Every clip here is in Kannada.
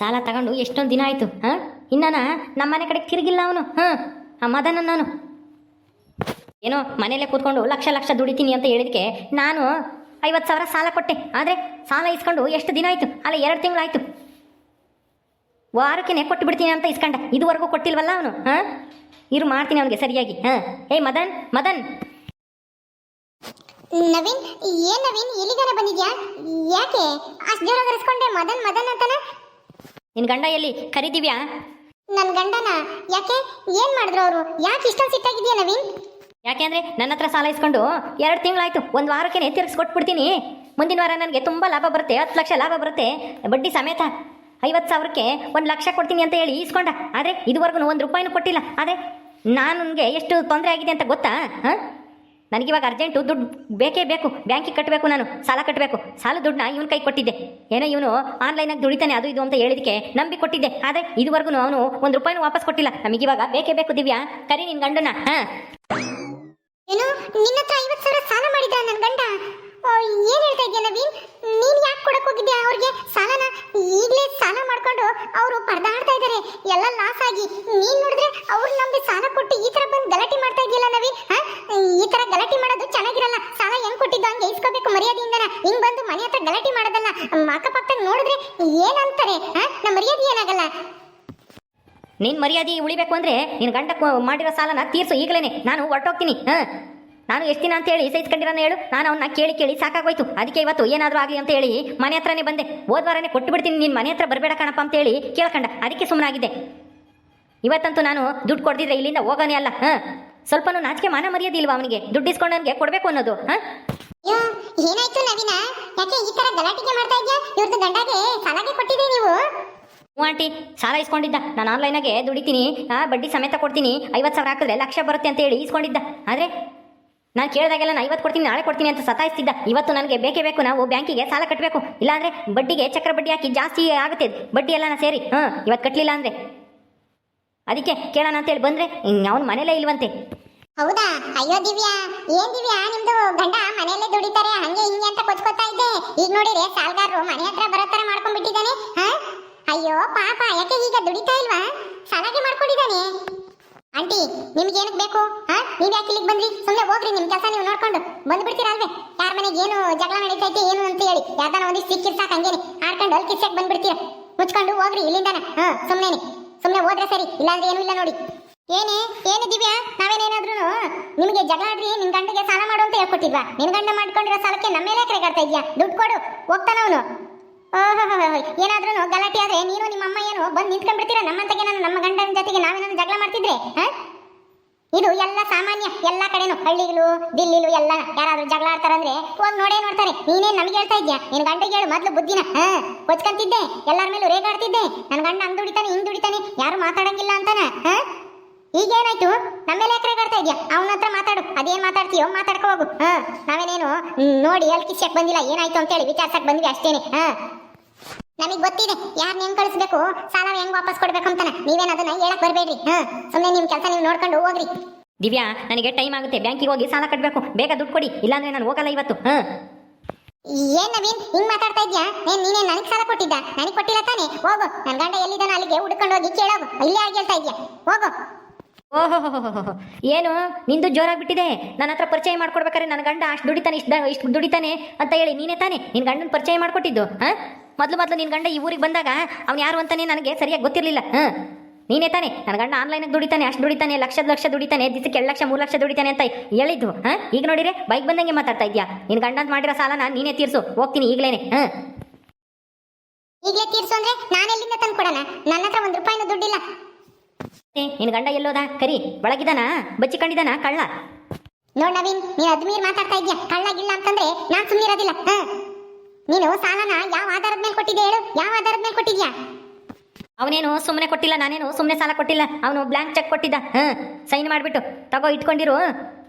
ಸಾಲ ತಗೊಂಡು ಎಷ್ಟೊಂದು ದಿನ ಆಯಿತು, ಹಾಂ? ಇನ್ನಾನ ನಮ್ಮ ಮನೆ ಕಡೆ ತಿರುಗಿಲ್ಲ ಅವನು, ಹಾಂ? ಆ ಮದನ ನಾನು. ಏನೋ ಮನೆಯಲ್ಲೇ ಕೂತ್ಕೊಂಡು ಲಕ್ಷ ಲಕ್ಷ ದುಡಿತೀನಿ ಅಂತ ಹೇಳಿದಕ್ಕೆ ನಾನು ಐವತ್ತು ಸಾವಿರ ಸಾಲ ಕೊಟ್ಟೆ. ಆದರೆ ಸಾಲ ಇಸ್ಕೊಂಡು ಎಷ್ಟು ದಿನ ಆಯಿತು? ಅಲ್ಲ, ಎರಡು ತಿಂಗಳಾಯಿತು ವಾರಕ್ಕೆ ಕೊಟ್ಟು ಬಿಡ್ತೀನಿ ಅಂತ ಇಸ್ಕೊಂಡ. ಇದುವರೆಗೂ ಕೊಟ್ಟಿಲ್ವಲ್ಲ ಅವನು, ಹಾಂ? ಇರು, ಮಾಡ್ತೀನಿ ಅವನಿಗೆ ಸರಿಯಾಗಿ, ಹಾಂ? ಏಯ್ ಮದನ್ ಮದನ್! ನವೀನ್, ಏನ್ ನವೀನ್ ಇಲ್ಲಿಗಾರ ಬಂದಿದ್ಯಾ? ಯಾಕೆ? ಅಷ್ಟು ಜೋರಾಗಿ ಕರೆಸ್ಕೊಂಡೆ ಮದನ್ ಮದನ್ ಅಂತಾನ? ನಿನ್ನ ಗಂಡ ಎಲ್ಲಿ? ಕರಿದಿವ್ಯಾ ನನ್ ಗಂಡನ? ಯಾಕೆ? ಏನ್ ಮಾಡಿದ್ರು ಅವರು? ಯಾಕೆ ಇಷ್ಟೊಂದು ಸಿಟ್ಟಾಗಿದ್ಯಾ ನವೀನ್? ಯಾಕೆಂದ್ರೆ ನನ್ನ ಹತ್ರ ಸಾಲ ಇಸ್ಕೊಂಡು ಎರಡು ತಿಂಗಳಾಯ್ತು. ಒಂದು ವಾರಕ್ಕೆ ತಿರ್ಗಿಸ್ಕೊಟ್ಬಿಡ್ತೀನಿ ಮುಂದಿನ ವಾರ ನನಗೆ ತುಂಬ ಲಾಭ ಬರುತ್ತೆ. ಹತ್ತು ಲಕ್ಷ ಲಾಭ ಬರುತ್ತೆ. ಬಡ್ಡಿ ಸಮೇತ ಐವತ್ತು ಸಾವಿರಕ್ಕೆ ಒಂದು ಲಕ್ಷ ಕೊಡ್ತೀನಿ ಅಂತ ಹೇಳಿ ಇಸ್ಕೊಂಡ. ಆದರೆ ಇದುವರೆಗೂ ಒಂದು ರೂಪಾಯಿನೂ ಕೊಟ್ಟಿಲ್ಲ. ಆದರೆ ನಾನು ನನಗೆ ಎಷ್ಟು ತೊಂದರೆ ಆಗಿದೆ ಅಂತ ಗೊತ್ತಾ? ಹಾಂ? ನನಗಿವಾಗ ಅರ್ಜೆಂಟು ದುಡ್ಡು ಬೇಕೇ ಬೇಕು. ಬ್ಯಾಂಕಿಗೆ ಕಟ್ಟಬೇಕು ನಾನು. ಸಾಲ ಕಟ್ಟಬೇಕು ಸಾಲ ದುಡ್ಡನ್ನ ಇವನು ಕೈ ಕೊಟ್ಟಿದ್ದೆ. ಏನೋ ಇವನು ಆನ್ಲೈನಾಗಿ ದುಡಿತಾನೆ, ಅದು ಇದು ಅಂತ ಹೇಳಿದಕ್ಕೆ ನಂಬಿ ಕೊಟ್ಟಿದ್ದೆ. ಆದರೆ ಇದುವರೆಗೂ ಅವನು ಒಂದು ರೂಪಾಯಿನೂ ವಾಪಸ್ ಕೊಟ್ಟಿಲ್ಲ. ನಮಗಿವಾಗ ಬೇಕೇ ಬೇಕು ದಿವ್ಯಾ. ಕರಿ ನಿನ್ನ ಗಂಡನ ಹಾಂ. ಏನು? ನಿನ್ನ ಹತ್ರ ಸಾವಿರ ಸಾಲ ಮಾಡಿದ ನನ್ನ ಗಂಡ? ಏನ್ ಹೇಳ್ತಾ ಇದ್ಯಾ ನವೀನ್? ನೀನ್ ಯಾಕೆ ಕೊಡಕ್ ಹೋಗಿದ್ದೆ ಅವ್ರಿಗೆ? ಸಾಲನ ಈಗಲೇ ಸಾಲ ಮಾಡ್ಕೊಂಡು ಅವರು ಪರದಾಡ್ತಾ ಇದಾರೆ. ಎಲ್ಲ ಲಾಸ್ ಆಗಿ. ನೀನ್ ನೋಡಿದ್ರೆ ಅವ್ರು ನಮ್ಗೆ ಸಾಲ ಕೊಟ್ಟು ಈ ತರ ಬಂದು ಗಲಾಟೆ ಮಾಡ್ತಾ ಇದೆಯಲ್ಲ ನವೀನ್? ಈ ತರ ಗಲಾಟೆ ಮಾಡೋದು ಚೆನ್ನಾಗಿರಲ್ಲ. ಸಾಲ ಹೆಂಗ್ ಕೊಟ್ಟಿದ್ದು ಹಂಗೆ ಇಸ್ಕೋಬೇಕು ಮರ್ಯಾದೆಯಿಂದನ? ಹಿಂಗ್ ಬಂದು ಮನೆ ಹತ್ರ ಗಲಾಟೆ ಮಾಡೋದಲ್ಲ. ಅಕ್ಕಪಕ್ಕ ನೋಡಿದ್ರೆ ಏನಂತಾರೆ? ನಮ್ಮ ಮರ್ಯಾದೆ ಏನಾಗಲ್ಲ? ನಿನ್ ಮರ್ಯಾದೆ ಉಳಿಬೇಕು ಅಂದ್ರೆ ನಿನ್ ಗಂಡ ಮಾಡಿರೋ ಸಾಲನ ತೀರ್ಸು ಈಗಲೇನೆ. ನಾನು ಹೊರಟೋಗ್ತೀನಿ. ಹಾ? ನಾನು ಎಷ್ಟು ದಿನ ಅಂತ ಹೇಳಿ ಸಹಿಸ್ಕೊಂಡಿರೋನ ಹೇಳು. ನಾನು ಅವನ್ನ ಕೇಳಿ ಕೇಳಿ ಸಾಕಾಗೋಯ್ತು. ಅದಕ್ಕೆ ಇವತ್ತು ಏನಾದರೂ ಆಗಲಿ ಅಂತ ಹೇಳಿ ಮನೆ ಹತ್ರನೇ ಬಂದೆ. ಹೋದ್ವಾರನೇ ಕೊಟ್ಟು ಬಿಡ್ತೀನಿ ನಿನ್ನ ಮನೆ ಹತ್ರ ಬರಬೇಡ ಕಣಪ್ಪ ಅಂತ ಹೇಳಿ ಕೇಳ್ಕಂಡ. ಅದಕ್ಕೆ ಸುಮ್ಮನಾಗಿದ್ದೆ ಇವತ್ತಂತೂ ನಾನು ದುಡ್ಡು ಕೊಡ್ದಿದ್ರೆ ಇಲ್ಲಿಂದ ಹೋಗೋನೇ ಅಲ್ಲ. ಹಾಂ? ಸ್ವಲ್ಪನೂ ನಾಚಿಕೆ ಮಾನ ಮರ್ಯಾದೆ ಇಲ್ವಾ ಅವನಿಗೆ? ದುಡ್ಡು ಇಸ್ಕೊಂಡವನಿಗೆ ಕೊಡಬೇಕು ಅನ್ನೋದು. ಹಾಂ? ಅಯ್ಯೋ ಏನಾಯ್ತು ನವೀನ? ಯಾಕೆ ಈ ತರ ಗಲಾಟಿಗೆ ಮಾಡ್ತಾ ಇದ್ಯಾ? ಇವ್ರದ್ದು ಗಂಡಗೆ ಸಾಲಗೆ ಕೊಟ್ಟಿದೆ ನೀವು. ಹ್ಞೂ ಆಂಟಿ ಸಾಲ ಇಸ್ಕೊಂಡಿದ್ದ. ನಾನು ಆನ್ಲೈನಾಗೆ ದುಡಿತೀನಿ. ಬಡ್ಡಿ ಸಮೇತ ಕೊಡ್ತೀನಿ. ಐವತ್ತು ಸಾವಿರ ಹಾಕಿದ್ರೆ ಲಕ್ಷ ಬರುತ್ತೆ ಅಂತ ಹೇಳಿ ಇಸ್ಕೊಂಡಿದ್ದ. ಆದರೆ ನಾನು ಕೇಳಿದಾಗೆಲ್ಲ ನಾನು ಐವತ್ತು ಕೊಡ್ತೀನಿ, ನಾಳೆ ಕೊಡ್ತೀನಿ ಅಂತ ಸತಾಯಿಸ್ತಿದ್ದ. ಇವತ್ತು ನನಗೆ ಬೇಕೇ ಬೇಕು ನಾವು ಬ್ಯಾಂಕಿಗೆ ಸಾಲ ಕಟ್ಟಬೇಕು ಇಲ್ಲಾಂದರೆ ಬಡ್ಡಿಗೆ ಚಕ್ರ ಬಡ್ಡಿ ಹಾಕಿ ಜಾಸ್ತಿ ಆಗುತ್ತೆ. ಬಡ್ಡಿ ಎಲ್ಲ ಸೇರಿ. ಹಾಂ, ಇವತ್ತು ಕಟ್ಟಲಿಲ್ಲ ಅಂದರೆ. ಅದಕ್ಕೆ ಕೇಳೋಣ ಅಂತೇಳಿ ಬಂದರೆ ಅವ್ನು ಮನೇಲೇ ಇಲ್ವಂತೆ. ಹೌದಾ? ಅಯ್ಯೋ ದಿವ್ಯಾ, ಏನ್ ದಿವ್ಯಾ ನಿಮ್ದು? ಗಂಡ ಮನೆಯಲ್ಲೇ ದುಡಿತಾರೆ, ಹಂಗೆ ಹಿಂಗೆ ಅಂತ ಕೊಚ್ಕೋತಾ ಇದ್ದೆ. ಈಗ ನೋಡಿರಿ ಸಾಲಗಾರರು ಮನೆ ಹತ್ರ ಬರೋ ಮಾಡ್ಕೊಂಡ್ಬಿಟ್ಟಿದ್ದಾನೆ. ಹಾ? ಅಯ್ಯೋ ಪಾಪ, ಯಾಕೆ ಈಗ ದುಡಿತಾ ಇಲ್ವಾ? ಸಾಲಾಗೆ ಮಾಡ್ಕೊಂಡಿದ್ದಾನೆ. ಆಂಟಿ ನಿಮ್ಗೆ ಏನಕ್ಕೆ ಬೇಕು? ಹಾ? ನೀವ್ ಯಾಕೆ ಇಲ್ಲಿಗೆ ಬಂದ್ರಿ? ಸುಮ್ಮನೆ ಹೋಗ್ರಿ, ನಿಮ್ ಕೆಲಸ ನೀವು ನೋಡ್ಕೊಂಡು. ಬಂದ್ಬಿಡ್ತೀರಲ್ವೇ? ಯಾರ ಮನೆಗೆ ಏನು ಜಗಳ ನಡೀತೈತೆ, ಏನು ಅಂತ ಹೇಳಿ. ಯಾವ್ದಾನ ಒಂದಿಷ್ಟು ಸಿಕ್ಕಿರ್ಸಾಕ ಹಂಗೇನೆ. ಆಡ್ಕೊಂಡು ಅಲ್ಲಿ ಕಿರ್ಸಕ್ ಬಂದ್ಬಿಡ್ತೀರ. ಮುಚ್ಕೊಂಡು ಹೋಗ್ರಿ ಇಲ್ಲಿಂದಾನ. ಹಾ ಸುಮ್ಮನೆ ಸುಮ್ಮನೆ ಹೋದ್ರೆ ಸರಿ, ಇಲ್ಲಾಂದ್ರೆ ಏನೂ ಇಲ್ಲ ನೋಡಿ. ಏನೇ, ಏನು ದಿವ್ಯಾ ನಾವೇನೇನಾದ್ರೂ ನಿಮಗೆ ಜಗಳ ಆಡ್ರಿ ನಿನ್ ಗಂಡಗೆ ಸಾಲ ಮಾಡು ಅಂತ ಹೇಳ್ಕೊಟ್ಟಿದ್ವಾ? ನಿನ್ ಗಂಡ ಮಾಡ್ಕೊಂಡಿರೋ ಸಾಲಕ್ಕೆ ನಮ್ಮ ಮೇಲೆ ಕರೆಗಾಡ್ತಾ ಇದ್ಯಾ? ದುಡ್ಡು ಕೊಡು ಹೋಗ್ತಾನವನು ಏನಾದ್ರೂ ಗಲಾಟೆ ಆದ್ರೆ ನೀನು ನಿಮ್ಮ ಅಮ್ಮ ಏನು ಬಂದು ನಿಂತ್ಕೊಂಡ್ಬಿಡ್ತೀರಾ? ನಮ್ಮಂತಗೆ ನಾನು ನಮ್ಮ ಗಂಡನ ಜೊತೆಗೆ ನಾವೇನಾದ್ರು ಜಗಳ ಮಾಡ್ತಿದ್ರೆ, ಹಾ? ಇದು ಎಲ್ಲ ಸಾಮಾನ್ಯ ಎಲ್ಲ ಕಡೆನು ಹಳ್ಳಿಗಳು ದಿಲ್ಲಿಲು ಎಲ್ಲ ಯಾರಾದ್ರೂ ಜಗಳ ಆಡ್ತಾರಂದ್ರೆ ಹೋಗಿ ನೋಡೇ ನೋಡ್ತಾರೆ. ನೀನೇನ್ ನಮಗೆ ಹೇಳ್ತಾ ಇದ್ಯಾ? ನಿನ್ ಗಂಡಗೆ ಹೇಳು ಮೊದ್ಲು ಬುದ್ಧಿನ. ಹಾ ಕೊಚ್ಕಂತಿದ್ದೆ ಎಲ್ಲರ ಮೇಲೂ ರೇಗಾಡ್ತಿದ್ದೆ. ನನ್ನ ಗಂಡ ಹಂಗ್ ದುಡಿತಾನೆ, ಹಿಂಗ್ ದುಡಿತಾನೆ, ಯಾರು ಮಾತಾಡಂಗಿಲ್ಲ ಅಂತಾನ, ಹಾ? ಈಗೇನಾಯ್ತು? ನಮ್ಮೇಲೆ ಯಾಕೆ ರೇಗಾಡ್ತಾ ಇದ್ಯಾ? ಅವನ ಹತ್ರ ಮಾತಾಡು, ಅದೇನ್ ಮಾತಾಡ್ತೀಯೋ ಮಾತಾಡ್ಕೋ ಹೋಗು, ಹ? ನಾವೇನೇನು ನೋಡಿ ಎಲ್ ಕಿಸ್ಯಕ್ ಬಂದಿಲ್ಲ, ಏನಾಯ್ತು ಅಂತೇಳಿ ವಿಚಾರ್ಸಕ್ ಬಂದ್ವಿ ಅಷ್ಟೇನೆ, ಹಾ? ನಮಗೆ ಗೊತ್ತಿದೆ. ಯಾರು ಹೆಂಗ್ ಕಳಿಸ್ಬೇಕು? ಸಾಲ ಹೆಂಗ್ ವಾಪಸ್ ಕೊಡ್ಬೇಕು ಅಂತಾನೆ. ನೀವೇನ ಅದನ್ನ ಹೇಳಕ್ ಬರ್ಬೇಡ್ರಿ. ಹಾ ಸುಮ್ಮನೆ ನಿಮ್ ಕೆಲಸ ನೀವು ನೋಡ್ಕೊಂಡು ಹೋಗ್ರಿ. ದಿವ್ಯಾ ನನಗೆ ಟೈಮ್ ಆಗುತ್ತೆ. ಬ್ಯಾಂಕಿಗೆ ಹೋಗಿ ಸಾಲ ಕಟ್ಟಬೇಕು ಬೇಗ ದುಡ್ಡು ಕೊಡಿ. ಇಲ್ಲಾಂದ್ರೆ ನಾನು ಹೋಗಲ್ಲ ಇವತ್ತು. ಹಾ. ಏನ್ ನವೀನ್ ಹಿಂಗ್ ಮಾತಾಡ್ತಾ ಇದ್ಯಾ? ಏನ್ ನೀನೇ ನನಗ್ ಸಾಲ ಕೊಟ್ಟಿದ್ದ? ನನಗ್ ಕೊಟ್ಟಿಲ್ಲ ತಾನೆ? ಹೋಗು. ನನ್ ಗಂಡ ಎಲ್ಲಿದ್ದಾನ ಅಲ್ಲಿಗೆ ಹುಡ್ಕೊಂಡು ಹೋಗಿ ಕೇಳೋಗು. ಇಲ್ಲೇ ಆಗಿ ಹೇಳ್ತಾ ಇದ್ಯಾ? ಹೋಗು. ಓಹೋ, ಏನು? ನಿಂದು ಜೋರಾಗ್ಬಿಟ್ಟಿದೆ ನನ್ನ ಹತ್ರ ಪರಿಚಯ ಮಾಡ್ಕೊಡ್ಬೇಕಾದ್ರೆ ನನ್ನ ಗಂಡ ಅಷ್ಟು ದುಡಿತಾನೆ, ಇಷ್ಟು ಇಷ್ಟು ದುಡಿತಾನೆ ಅಂತ ಹೇಳಿ ನೀನೇ ತಾನೆ? ನಿನ್ನ ಗಂಡನ ಪರಿಚಯ ಮಾಡ್ಕೊಟ್ಟಿದ್ದು, ಹಾಂ? ಮೊದಲು ಮೊದಲು ನಿನ್ನ ಗಂಡ ಈ ಊರಿಗೆ ಬಂದಾಗ ಅವ್ನು ಯಾರು ಅಂತಾನೆ ನನಗೆ ಸರಿಯಾಗಿ ಗೊತ್ತಿರಲಿಲ್ಲ, ಹಾಂ? ನೀನೇ ತಾನೆ? ನನ್ನ ಗಂಡ ಆನ್ಲೈನಾಗ ದುಡಿತಾನೆ, ಅಷ್ಟು ದುಡಿತಾನೆ, ಲಕ್ಷದ ಲಕ್ಷ ದುಡಿತಾನೆ, ದಿಸಕ್ಕೆ ಎರಡು ಲಕ್ಷ, ಮೂರು ಲಕ್ಷ ದುಡಿತಾನೆ ಅಂತ ಹೇಳಿದ್ದು, ಹಾಂ? ಈಗ ನೋಡಿರೆ ಬೈಕ್ ಬಂದಂಗೆ ಮಾತಾಡ್ತಾ ಇದ್ಯಾ? ನಿನ್ನ ಗಂಡ ಅಂತ ಮಾಡಿರೋ ನಾನು ನೀನೇ ತೀರ್ಸು, ಹೋಗ್ತೀನಿ ಈಗಲೇನೆ, ಹಾಂ? ಈಗಲೇ ತೀರ್ಸು ಅಂದ್ರೆ ನಾನೆಲ್ಲಿಂದ ತಂದು ಕೊಡೋಣ ನನ್ನ ಹತ್ರ ಒಂದ್ ರೂಪಾಯಿನ ದುಡ್ಡಿಲ್ಲ. ನಿನ್ನ ಗಂಡ ಎಲ್ಲೋದ? ಕರಿ ಒಳಗಿದಾನ ಬಚ್ಚಿಕೊಂಡಿದ್ದಾನ ಕಳ್ಳ. ನೋಡ್ ನವೀನ್ ನೀನ್ ಅದ್ಮೀರ್ ಮಾತಾಡ್ತಾ ಇದ್ಯಾ? ಕಳ್ಳಾಗಿಲ್ಲ ಅಂತಂದ್ರೆ ನಾನ್ ಸುಮ್ಮನಿರೋದಿಲ್ಲ ಇರೋದಿಲ್ಲ. ನೀನು ಸಾಲನ ಯಾವ ಆಧಾರದ ಮೇಲೆ ಕೊಟ್ಟಿದ್ಯಾ ಹೇಳು? ಯಾವ ಆಧಾರದ ಮೇಲೆ ಕೊಟ್ಟಿದ್ಯಾ? ಅವನೇನು ಸುಮ್ಮನೆ ಕೊಟ್ಟಿಲ್ಲ ನಾನೇನು ಸುಮ್ಮನೆ ಸಾಲ ಕೊಟ್ಟಿಲ್ಲ? ಅವನು ಬ್ಲಾಂಕ್ ಚೆಕ್ ಕೊಟ್ಟಿದ್ದ. ಹ. ಸೈನ್ ಮಾಡಿಬಿಟ್ಟು ತಗೋ ಇಟ್ಕೊಂಡಿರು.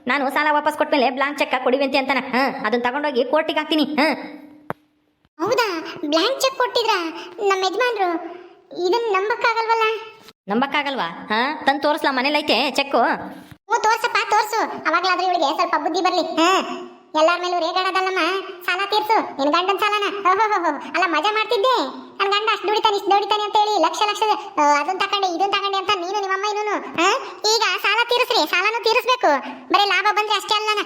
ನಾನು ಸಾಲ ವಾಪಸ್ ಕೊಟ್ಮೇಲೆ ಬ್ಲಾಂಕ್ ಚೆಕ್ ಕೊಡಿವಂತೆ ಅಂತಾನ. ಹಾಂ. ಅದನ್ನ ತಗೊಂಡೋಗಿ ಕೋರ್ಟಿಗೆ ಹಾಕ್ತೀನಿ. ಹಾಂ. ಹೌದಾ? ಬ್ಲಾಂಕ್ ಚೆಕ್ ಕೊಟ್ಟಿದ್ರಾ? ನಮ್ಮ ಯಜಮಾನ್ರು? ಇದನ್ನ ನಂಬಕ್ಕಾಗಲ್ವಲ್ಲ? ನಂಬಕ್ಕಾಗಲ್ವಾ? ಹಾ, ತಂದು ತೋರಿಸ್ಲಾ ಮನೇಲೈತೆ ಚೆಕ್ಕು. ಹ್ಞೂ, ತೋರ್ಸಪ್ಪ, ತೋರ್ಸು. ಅವಾಗ್ಲಾದ್ರೂ ಇವಳಿಗೆ ಸ್ವಲ್ಪ ಬುದ್ಧಿ ಬರ್ಲಿ. ಎಲ್ಲಾರ ಮೇಲೂ ರೇಗಾಡೋದಲ್ಲಮ್ಮ ಸಾಲ ತೀರ್ಸು. ನಿನ್ ಗಂಡನ ಸಾಲನ. ಓಹೋ ಅಲ್ಲ, ಮಜಾ ಮಾಡ್ತಿದ್ದೆ. ನನ್ ಗಂಡ ಅಷ್ಟು ದುಡಿತಾನೆ, ಇಷ್ಟು ದುಡಿತಾನೆ ಅಂತ ಹೇಳಿ ಲಕ್ಷ ಲಕ್ಷ ಅದನ್ ತಕೊಂಡೆ ಇದನ್ನ ತಕೊಂಡೆ ಅಂತ ನೀನು ನಿಮ್ಮಮ್ಮ ಇನ್ನೂನು? ಈಗ ಸಾಲ ತೀರಿಸ್ರಿ. ಸಾಲನು ತೀರಿಸ್ಬೇಕು. ಬರೀ ಲಾಭ ಬಂದ್ರೆ ಅಷ್ಟೇ ಅಲ್ಲನ.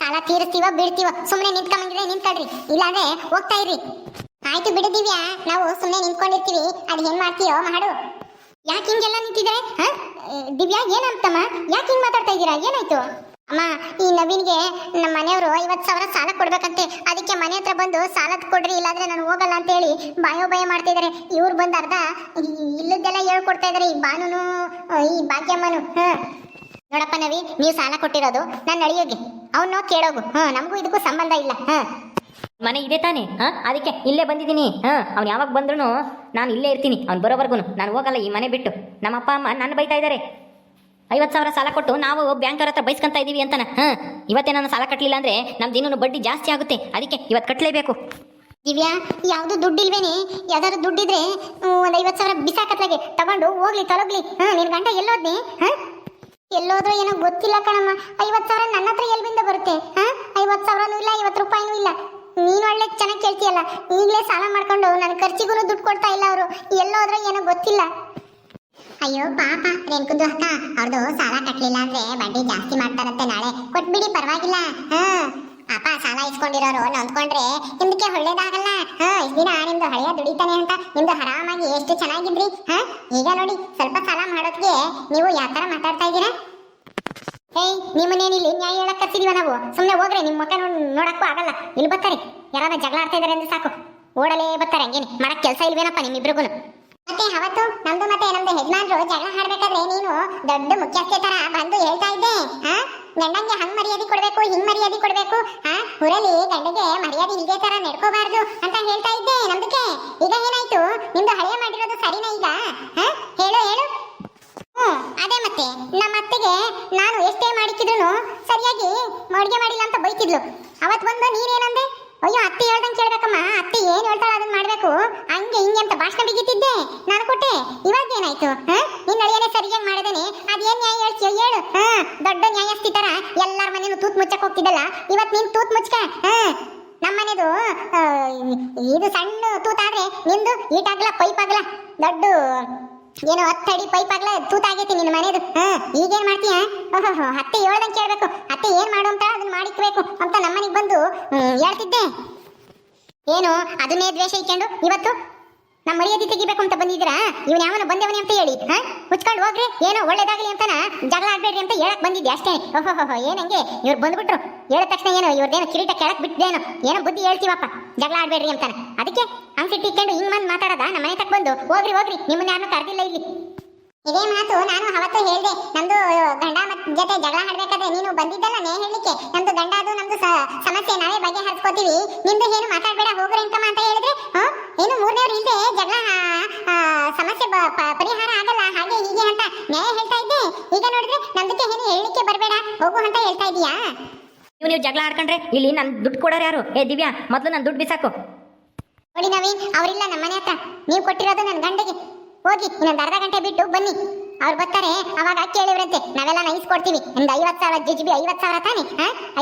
ಸಾಲ ತೀರಿಸ್ತೀವೋ ಬಿಡ್ತೀವ ಸುಮ್ಮನೆ ನಿಂತ್ಕೊಂಬಂಗಿದ್ರೆ ನಿಂತ್ಕೊಳ್ರಿ. ಇಲ್ಲಾಂದ್ರೆ ಹೋಗ್ತಾ ಇರ್ರಿ. ಆಯ್ತು ಬಿಡಿದೀವ್ಯಾ ನಾವು ಸುಮ್ಮನೆ ನಿಂತ್ಕೊಂಡಿರ್ತೀವಿ. ಅದ್ ಹೆಂಗ್ ಮಾಡ್ತೀಯೋ, ಮಾಡು. ಯಾಕೆ ಹಿಂಗೆಲ್ಲ ನಿಂತಿದ್ದಾರೆ ಹಾ? ದಿವ್ಯಾ, ಏನಂತಮ್ಮ? ಯಾಕೆ ಹಿಂಗೆ ಮಾತಾಡ್ತಾ ಇದ್ದೀರಾ? ಏನಾಯ್ತು? ಅಮ್ಮ, ಈ ನವೀನ್ಗೆ ನಮ್ಮ ಮನೆಯವರು ಐವತ್ತು ಸಾವಿರ ಸಾಲ ಕೊಡ್ಬೇಕಂತೆ. ಅದಕ್ಕೆ ಮನೆ ಹತ್ರ ಬಂದು ಸಾಲ ಕೊಡ್ರಿ, ಇಲ್ಲಾಂದ್ರೆ ನಾನು ಹೋಗಲ್ಲ ಅಂತ ಹೇಳಿ ಬಾಯೋ ಭಯ ಮಾಡ್ತಾ ಇವ್ರು ಬಂದು ಅರ್ಧ ಇಲ್ಲದೆಲ್ಲ ಹೇಳ್ಕೊಡ್ತಾ ಇದಾರೆ, ಈ ಬಾನುನು ಈ ಭಾಗ್ಯಮ್ಮನು, ಹಾ. ನೋಡಪ್ಪ ನವಿ ನೀವು ಸಾಲ ಕೊಟ್ಟಿರೋದು ನಾನು ಅಳಿಯೋಗೆ. ಅವನು ಕೇಳೋಗು. ಹಾ, ನಮಗೂ ಇದಕ್ಕೂ ಸಂಬಂಧ ಇಲ್ಲ, ಹ. ಮನೆ ಇದೆ ತಾನೆ, ಹಾಂ? ಅದಕ್ಕೆ ಇಲ್ಲೇ ಬಂದಿದ್ದೀನಿ, ಹಾಂ? ಅವ್ನು ಯಾವಾಗ ಬಂದ್ರೂ ನಾನು ಇಲ್ಲೇ ಇರ್ತೀನಿ, ಅವ್ನು ಬರೋವರೆಗೂ ನಾನು ಹೋಗಲ್ಲ ಈ ಮನೆ ಬಿಟ್ಟು. ನಮ್ಮ ಅಪ್ಪ ಅಮ್ಮ ನನ್ನ ಬೈತಾ ಇದ್ದಾರೆ. ಐವತ್ತು ಸಾವಿರ ಸಾಲ ಕೊಟ್ಟು ನಾವು ಬ್ಯಾಂಕವ್ರ ಹತ್ರ ಬೈಸ್ಕೊಂತ ಇದ್ದೀವಿ ಅಂತಾನೆ, ಹಾಂ? ಇವತ್ತೇ ನಾನು ಸಾಲ ಕಟ್ಟಲಿಲ್ಲ ಅಂದರೆ ನಮ್ದು ಬಡ್ಡಿ ಜಾಸ್ತಿ ಆಗುತ್ತೆ. ಅದಕ್ಕೆ ಇವತ್ತು ಕಟ್ಟಲೇಬೇಕು ದಿವ್ಯಾ, ಯಾವ್ದು ದುಡ್ಡಿಲ್ವೇನೆ? ಯಾವ್ದಾದ್ರು ದುಡ್ಡಿದ್ರೆ ಒಂದು ಐವತ್ತು ಸಾವಿರ ಬಿಸಾಕತ್ಲಾಗೆ ತಗೊಂಡು ಹೋಗ್ಲಿ, ತಲೋಗ್ಲಿ. ಹಾ, ನಿನ್ ಗಂಟೆ ಎಲ್ಲೋದ್ನಿ, ಹಾ? ಎಲ್ಲೋದ್ರೂ ಏನೋ ಗೊತ್ತಿಲ್ಲ ಕಣಮ್ಮ. ಐವತ್ತು ಸಾವಿರ ನನ್ನ ಹತ್ರ ಎಲ್ಲಿಂದ ಬರುತ್ತೆ, ಹಾ? ಐವತ್ತು ಸಾವಿರನೂ ಇಲ್ಲ, ಐವತ್ತು ರೂಪಾಯಿನೂ ಇಲ್ಲ. ನೀನು ಒಳ್ಳೆ ಚೆನ್ನಾಗಿ ಕೇಳ್ತೀಯಲ್ಲ ಈಗಲೇ ಸಾಲ ಮಾಡ್ಕೊಂಡು ನನ್ನ ಖರ್ಚಿಗೂ ದುಡ್ಡು ಕೊಡ್ತಾ ಇಲ್ಲ ಅವರು. ಎಲ್ಲೋದ್ರೂ ಏನೋ ಗೊತ್ತಿಲ್ಲ. ಅಯ್ಯೋ, ಪಾಪ. ರೇಣುಕುಂದು ಅಕ್ಕ? ಅವ್ರದ್ದು ಸಾಲ ಕಟ್ಟಲಿಲ್ಲ ಅಂದ್ರೆ ಬಡ್ಡಿ ಜಾಸ್ತಿ ಮಾಡ್ತಾರಂತೆ ನಾಳೆ. ಕೊಟ್ಬಿಡಿ, ಪರವಾಗಿಲ್ಲ. ಹಾ. ಅಪ್ಪ ಸಾಲ ಇಸ್ಕೊಂಡಿರೋರು ನೊಂದ್ಕೊಂಡ್ರೆ ನಿಮ್ದಕ್ಕೆ ಒಳ್ಳೇದಾಗಲ್ಲ. ಹಾ ನಿಮ್ದು ಹಳೆಯ ದುಡಿತಾನೆ ಅಂತ. ನಿಮ್ದು ಆರಾಮಾಗಿ ಎಷ್ಟು ಚೆನ್ನಾಗಿದ್ರಿ, ಹಾ? ಈಗ ನೋಡಿ, ಸ್ವಲ್ಪ ಸಾಲ ಮಾಡೋದ್ಗೆ ನೀವು ಯಾವ ಥರ ಮಾತಾಡ್ತಾ ಇದ್ದೀರಾ? ಏಯ್ ನಿಮ್ಮನೇನಿಲ್ಲಿ ನ್ಯಾಯ ಹೇಳಕ್ ಕರ್ಸಿದೀವ ನಾವು? ಸುಮ್ಮನೆ ಹೋಗ್ರೆ ನಿಮ್ಮ ಮುಖ ನೋಡಕ್ಕೂ ಆಗಲ್ಲ. ಇಲ್ಲಿ ಬರ್ತಾರೆ. ಯಾರಾದ್ರೂ ಜಗಳ ಆಡ್ತಾ ಇದಾರೆ ಅಂದ್ರೆ ಸಾಕು. ಓಡಲೇ ಬರ್ತಾರೆ ಹಂಗೇನೆ. ಮಾಡಕ್ ಕೆಲಸ ಇಲ್ವೇನಪ್ಪ ನಿಮ್ಮಿಬ್ರಿಗೂ? ಮತ್ತೆ ಅವತ್ತು ನಮ್ದು ಮತ್ತೆ ನಮ್ದು ಯಜಮಾನ್ರು ಜಗಳ ಆಡ್ಬೇಕಾದ್ರೆ ನೀನು ದೊಡ್ಡ ಮುಖ್ಯಸ್ಥೆ ತರ ಬಂದು ಹೇಳ್ತಾ ಇದ್ದೆ ಹಾ ಗಂಡಂಗೆ ಹಂಗ್ ಮರ್ಯಾದೆ ಕೊಡ್ಬೇಕು, ಹಿಂಗ್ ಮರ್ಯಾದೆ ಕೊಡ್ಬೇಕು ಹಾ ಊರಲ್ಲಿ ಗಂಡಗೆ ಮರ್ಯಾದೆ ಇದೇ ತರ ನಡ್ಕೋಬಾರ್ದು ಅಂತ ಹೇಳ್ತಾ ಇದ್ದೆ ನಮ್ದಕ್ಕೆ. ಈಗ ಏನಾಯ್ತು? ನಿಮ್ದು ಹಳೆಯ ಮಾಡಿರೋದು ಸರಿನಾ ಈಗ? ಹಾ ಹೇಳು ಹೇಳು. ಅದೇ ಮತ್ತೆ, ನಮ್ಮ ಅತ್ತೆಗೆ ನಾನು ಎಷ್ಟೇ ಮಾಡಿಕಿದ್ರು ಸರಿಯಾಗಿ ಅಡುಗೆ ಮಾಡಿಲ್ಲ ಅಂತ ಬೈತಿದ್ಲು. ಅವತ್ತು ಬಂದು ನೀನೇನಂದೆ? ಅಯ್ಯೋ, ಅತ್ತೆ ಹೇಳ್ದಂಗೆ ಕೇಳ್ಬೇಕಮ್ಮ. ಅತ್ತೆ ಏನು ಹೇಳ್ತಾಳ ಅದನ್ನ ಮಾಡಬೇಕು. ಹಂಗೆ ಹಿಂಗೆ ಅಂತ ಭಾಷಣ ಬಿಗಿತಿದ್ದೆ. ನಾನು ಕೊಟ್ಟೆ, ಇವಾಗ ಏನಾಯ್ತು? ನಿನ್ನ ಅಳಿಯನೇ ಸರಿಯಾಗಿ ಮಾಡಿದಾನೆ. ಅದೇನ್ ನ್ಯಾಯ ಹೇಳ್ತೀಯೋ ಹೇಳು. ಹಾ? ದೊಡ್ಡ ನ್ಯಾಯಸ್ಥಿ ತರ ಎಲ್ಲರ ಮನೇನು ತೂತ್ ಮುಚ್ಚಕ್ಕೆ ಹೋಗ್ತಿದ್ದಲ್ಲ. ಇವತ್ತು ನೀನು ತೂತ್ ಮುಚ್ಚಕ ಹಾ? ನಮ್ಮನೆದು ಇದು ಸಣ್ಣ ತೂತಾದ್ರೆ ನಿಂದು ಈಟಾಗ್ಲ ಪೈಪ್ ಆಗ್ಲ ದೊಡ್ಡ ಏನೋ ಹತ್ತಡಿ ಪೈಪ್ ಆಗ್ಲ ತೂತಾಗೈತಿ ನಿನ್ನ ಮನೆದು. ಹಾ, ಈಗೇನ್ ಮಾಡ್ತೀಯ? ಓಹೋ ಅತ್ತೆ ಹೇಳ್ದಂಗೆ ಕೇಳ್ಬೇಕು. ಅತ್ತೆ ಏನ್ ಮಾಡು ಅಂತ ಅದನ್ನ ಮಾಡಿಕ್ಬೇಕು ಅಂತ ನಮ್ಮನೆಗೆ ಬಂದು ಹೇಳ್ತಿದ್ದೆ. ಏನು, ಅದನ್ನೇ ದ್ವೇಷ ಇಟ್ಕೊಂಡು ಇವತ್ತು? ನಮ್ಮ ಮರ್ಯಾದೆ ತೆಗಿಬೇಕು ಅಂತ ಬಂದಿದ್ದೀರಾ? ಇವನು ಯಾವನ ಬಂದವನೇ ಅಂತ ಹೇಳಿ, ಹಾ? ಮುಚ್ಕೊಂಡು ಹೋಗ್ರಿ, ಏನೋ ಒಳ್ಳೇದಾಗಲಿ ಅಂತನ? ಜಗಳ ಆಡ್ಬೇಡ್ರಿ ಅಂತ ಹೇಳಕ್ ಬಂದಿದ್ದೆ ಅಷ್ಟೇ? ಓಹೋ ಏನಂಗೆ ಇವ್ರು ಬಂದ್ಬಿಟ್ರು. ಹೇಳಿದ ತಕ್ಷಣ ಏನೋ ಇವ್ರದ್ದೇನೋ ಕಿರೀಟ ಕೆಳಕ್ ಬಿಟ್ಟಿದ್ದೇನೋ ಏನೋ ಬುದ್ಧಿ ಹೇಳ್ತೀವಪ್ಪ, ಜಗಳ ಆಡ್ಬೇಡ್ರಿ ಅಂತಾನೆ. ಅದಕ್ಕೆ ಹಂಗ್ ಸಿಟ್ಟು ಇಟ್ಕೊಂಡು ಹಿಂಗ್ ಬಂದು ಮಾತಾಡದ? ನಮ್ಮ ಮನೆ ತಕ್ಕ ಬಂದು. ಹೋಗ್ರಿ ಹೋಗ್ರಿ, ನಿಮ್ಮನ್ನ ಯಾರನ್ನೂ ಕರೆದಿಲ್ಲ ಇಲ್ಲಿ. ಇದೇ ಮಾತು ನಾನು ಅವತ್ತು ಹೇಳ್ದೆ. ನಮ್ದು ಗಂಡ ಜೊತೆ ಜಗಳ ಆಡ್ಬೇಕಾದ್ರೆ ನೀನು ಬಂದಿದ್ದಲ್ಲ ನೇ ಹೇಳಲಿಕ್ಕೆ? ನಮ್ದು ಗಂಡ ಅದು, ನಮ್ದು ಸಮಸ್ಯೆ, ನಾವೇ ಬಗೆಹರಿಸ್ಕೋತೀವಿ. ನಿಂದು ಏನು ಮಾತಾಡ್ಬೇಡ, ಹೋಗ್ರಿ ಅಂತಮ್ಮ ಅಂತ ಹೇಳಿದ್ರೆ ಹ? ಮೂರನೇವ್ರು ಇಲ್ಲದೆ ಜಗಳ ಸಮಸ್ಯೆ ಪರಿಹಾರ ಆಗಲ್ಲ. ಹಾಗೆ ಹೀಗೆ ಅಂತ ನ್ಯಾಯ ಹೇಳ್ತಾ ಇದ್ದೆ. ಈಗ ನೋಡಿದ್ರೆ ನಮ್ದಕ್ಕೆ ಏನು ಹೇಳಲಿಕ್ಕೆ ಬರಬೇಡ. ಹೋಗು ಅಂತ ಹೇಳ್ತಾ ಇದೀಯಾ? ನೀವು ನೀವು ಜಗಳ ಆಡ್ಕೊಂಡ್ರೆ ಇಲ್ಲಿ ನನ್ ದುಡ್ಡು ಕೊಡೋರು ಯಾರು? ಏ ದಿವ್ಯಾ ಮೊದಲು ನಾನು ದುಡ್ಡು ಬಿಸಾಕು. ನೋಡಿ ನವೀನ್ ಅವರಿಲ್ಲ ನಮ್ಮ ಮನೆ ಹತ್ರ. ನೀವು ಕೊಟ್ಟಿರೋದು ನನ್ನ ಗಂಡಿಗೆ. ಹೋಗಿ ಇನ್ನೊಂದು ಅರ್ಧ ಗಂಟೆ ಬಿಟ್ಟು ಬನ್ನಿ. ಅವ್ರು ಬರ್ತಾರೆ, ಅವಾಗ ಕೇಳಿವ್ರಂತೆ ನಾವೆಲ್ಲ ನೈಸ್ ಕೊಡ್ತೀವಿ ಒಂದು ಐವತ್ತು ಸಾವಿರ ಜಿ ಬಿ, ಐವತ್ತು ಸಾವಿರ ತಾನೆ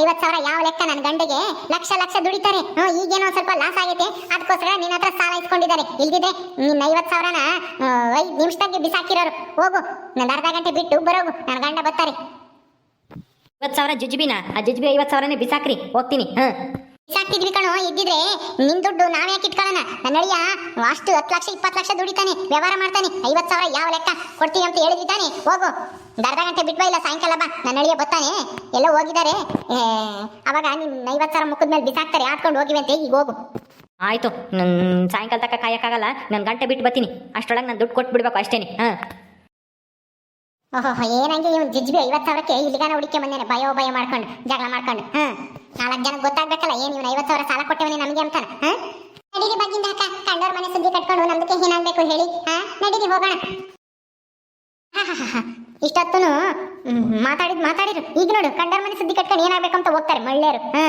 ಐವತ್ತು ಸಾವಿರ ಯಾವ ಲೆಕ್ಕ ನನ್ನ ಗಂಡಗೆ? ಲಕ್ಷ ಲಕ್ಷ ದುಡಿತಾರೆ. ಹ್ಞೂ, ಈಗೇನೋ ಸ್ವಲ್ಪ ಲಾಸ್ ಆಗೈತೆ. ಅದಕ್ಕೋಸ್ಕರ ನಿನ್ನ ಹತ್ರ ಸಾಲ ಇಸ್ಕೊಂಡಿದ್ದಾರೆ. ಇಲ್ದಿದ್ರೆ ನಿನ್ನ ಐವತ್ತು ಸಾವಿರನ ಐದು ನಿಮಿಷದಾಗೆ ಬಿಸಾಕಿರೋರು. ಹೋಗು ನನ್ನ ಅರ್ಧ ಗಂಟೆ ಬಿಟ್ಟು ಬರೋಗು ನನ್ನ ಗಂಡ ಬರ್ತಾರೆ. ಐವತ್ತು ಸಾವಿರ ಜುಜ್ಬಿನ ಆ ಜುಜ್ಬಿ ಐವತ್ತು ಸಾವಿರನೇ ಬಿಸಾಕ್ರಿ, ಹೋಗ್ತೀನಿ ಹಾಂ ಬಿಸಾಕ್ತಿದ್ವಿ ಕಣೋ, ಇದ್ದಿದ್ರೆ ನಿನ್ ದುಡ್ಡು ನಾವ್ ಯಾಕೆ ಇಟ್ಕೊಳ್ಳೋಣ? ನನ್ನ ಅಳಿಯ ಅಷ್ಟು ಹತ್ತು ಲಕ್ಷ, ಇಪ್ಪತ್ತು ಲಕ್ಷ ದುಡಿತಾನೆ, ವ್ಯವಹಾರ ಮಾಡ್ತಾನೆ. ಐವತ್ತು ಸಾವಿರ ಯಾವ ಲೆಕ್ಕ ಕೊಡ್ತೀನಿ ಅಂತ ಹೇಳಿದ್ವಿ ಹೋಗು. ಅರ್ಧ ಗಂಟೆ ಬಿಟ್ವಾ ಇಲ್ಲ ಸಾಯಂಕಾಲ ಬಾ. ನನ್ನ ಅಳಿಯ ಬರ್ತಾನೆ. ಎಲ್ಲ ಹೋಗಿದ್ದಾರೆ. ಅವಾಗ ನಿಮ್ ಐವತ್ತು ಸಾವಿರ ಮುಖದ ಮೇಲೆ ಬಿಸಾಕ್ತಾರೆ, ಆಡ್ಕೊಂಡು ಹೋಗಿವೆ ಅಂತ ಈಗ ಹೋಗು. ಆಯ್ತು ನನ್ನ ಸಾಯಂಕಾಲ ತಕ್ಕ ಕಾಯಕ್ಕಾಗಲ್ಲ. ನನ್ನ ಗಂಟೆ ಬಿಟ್ಟು ಬರ್ತೀನಿ. ಅಷ್ಟೊಳಗೆ ನಾನು ದುಡ್ಡು ಕೊಟ್ಬಿಡ್ಬೇಕು ಅಷ್ಟೇನೆ. ಹಾಂ. ಓಹೋ ಏನಂಗೆ ಇವ್ನು ಜಿಜ್ಬಿ ಐವತ್ತು ಸಾವಿರಕ್ಕೆ ಇಲ್ಲಿಗಾನ ಹುಡುಕೆ ಬಂದೇನೆ. ಭಯೋ ಭಯ ಮಾಡ್ಕೊಂಡು, ಜಗಳ ಮಾಡ್ಕೊಂಡು ಹ್ಞೂ ನಾಲ್ಕು ಜನ ಗೊತ್ತಾಗ್ಬೇಕಲ್ಲ, ಏನು ಇವನು ಐವತ್ತು ಸಾವಿರ ಸಾಲ ಕೊಟ್ಟವನೇ ನಮಗೆ ಅಂತಾನೆ, ಹಾ? ನಡೀರಿ ಬಗ್ಗಿಂದ ಅಕ್ಕ ಕಂಡೋರ್ ಮನೆ ಸುದ್ದಿ ಕಟ್ಕೊಂಡು ನಮ್ದಕ್ಕೆ ಏನಾಗ್ಬೇಕು ಹೇಳಿ, ಹಾ? ನಡೀರಿ, ಹೋಗೋಣ. ಇಷ್ಟೊತ್ತು ಮಾತಾಡಿದ್, ಮಾತಾಡಿರು. ಈಗ ನೋಡು ಕಂಡೋರ್ ಮನೆ ಸುದ್ದಿ ಕಟ್ಕೊಂಡು ಏನಾಗಬೇಕು ಅಂತ ಹೋಗ್ತಾರೆ ಮಹಿಳೆಯರು, ಹಾ?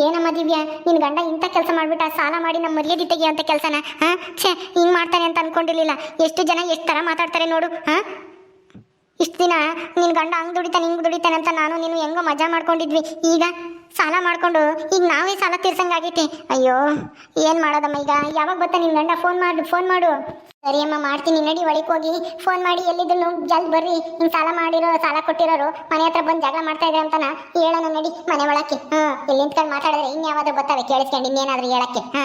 ಏನಮ್ಮ ದಿವ್ಯಾ ನಿನ್ನ ಗಂಡ ಇಂಥ ಕೆಲಸ ಮಾಡ್ಬಿಟ್ಟ, ಸಾಲ ಮಾಡಿ ನಮ್ಮ ಮರ್ಯಾದೆ ಅಂತ ಕೆಲಸನ, ಹಾ? ಛೇ, ಹಿಂಗ್ ಮಾಡ್ತಾನೆ ಅಂತ ಅನ್ಕೊಂಡಿರ್ಲಿಲ್ಲ. ಎಷ್ಟು ಜನ ಎಷ್ಟು ತರ ಮಾತಾಡ್ತಾರೆ ನೋಡು, ಹಾ? ಇಷ್ಟು ದಿನ ನಿನ್ ಗಂಡ ಹಂಗ್ ದುಡಿತಾನೆ, ಹಿಂಗ್ ದುಡಿತಾನೆ ಅಂತ ನಾನು ನೀನು ಹೆಂಗೋ ಮಜಾ ಮಾಡ್ಕೊಂಡಿದ್ವಿ. ಈಗ ಸಾಲ ಮಾಡ್ಕೊಂಡು, ಈಗ ನಾವೇ ಸಾಲ ತೀರ್ಸಂಗಾಗೈತಿ. ಅಯ್ಯೋ, ಏನ್ ಮಾಡೋದಮ್ಮ ಈಗ? ಯಾವಾಗ ಬರ್ತಾ ನಿನ್ ಗಂಡ ಫೋನ್ ಮಾಡು ಫೋನ್ ಮಾಡು. ಸರಿ ಅಮ್ಮ, ಮಾಡ್ತೀನಿ. ನಡಿ, ಒಳಗೆ ಹೋಗಿ. ಫೋನ್ ಮಾಡಿ ಎಲ್ಲಿದ್ರು ಜಲ್ದಿ ಬರ್ರಿ. ಹಿಂಗ್ ಸಾಲ ಮಾಡಿರೋ, ಸಾಲ ಕೊಟ್ಟಿರೋರು ಮನೆ ಹತ್ರ ಬಂದು ಜಗಳ ಮಾಡ್ತಾ ಇದ್ದಾರೆ ಅಂತನ ಹೇಳೋಣ ನಡಿ, ಮನೆ ಒಳಕ್ಕೆ. ಹಾ ಇಲ್ಲಿ ನಿಂತ್ಕೊಂಡು ಮಾತಾಡಿದ್ರೆ ಇನ್ಯಾವಾದ್ರೂ ಬರ್ತಾವೆ ಕೇಳಿಸ್ಕೊಂಡು ಇನ್ನೇನಾದ್ರೂ ಹೇಳಕ್ಕೆ. ಹಾ